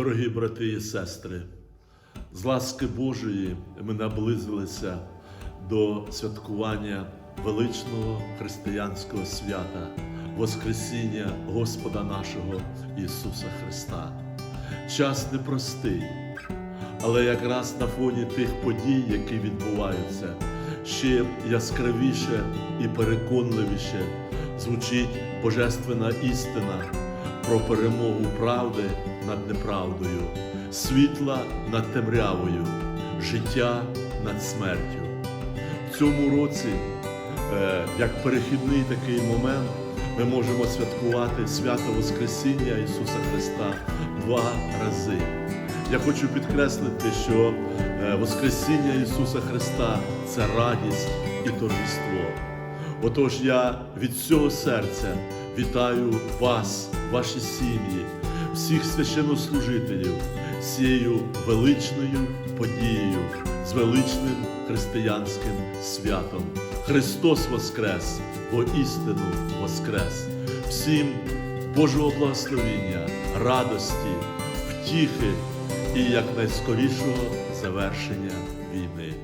Дорогі брати і сестри, з ласки Божої ми наблизилися до святкування величного християнського свята, Воскресіння Господа нашого Ісуса Христа. Час непростий, але якраз на фоні тих подій, які відбуваються, ще яскравіше і переконливіше звучить божественна істина про перемогу правди над неправдою, світла над темрявою, життя над смертю. В цьому році, е, як перехідний такий момент, ми можемо святкувати свято Воскресіння Ісуса Христа два рази. Я хочу підкреслити, що е, Воскресіння Ісуса Христа це радість і торжество. Отож я від всього серця вітаю вас, ваші сім'ї, всіх священнослужителів цією величною подією, з величним християнським святом. Христос Воскрес, воістину Воскрес! Всім Божого благословення, радості, втіхи і якнайскорішого завершення війни.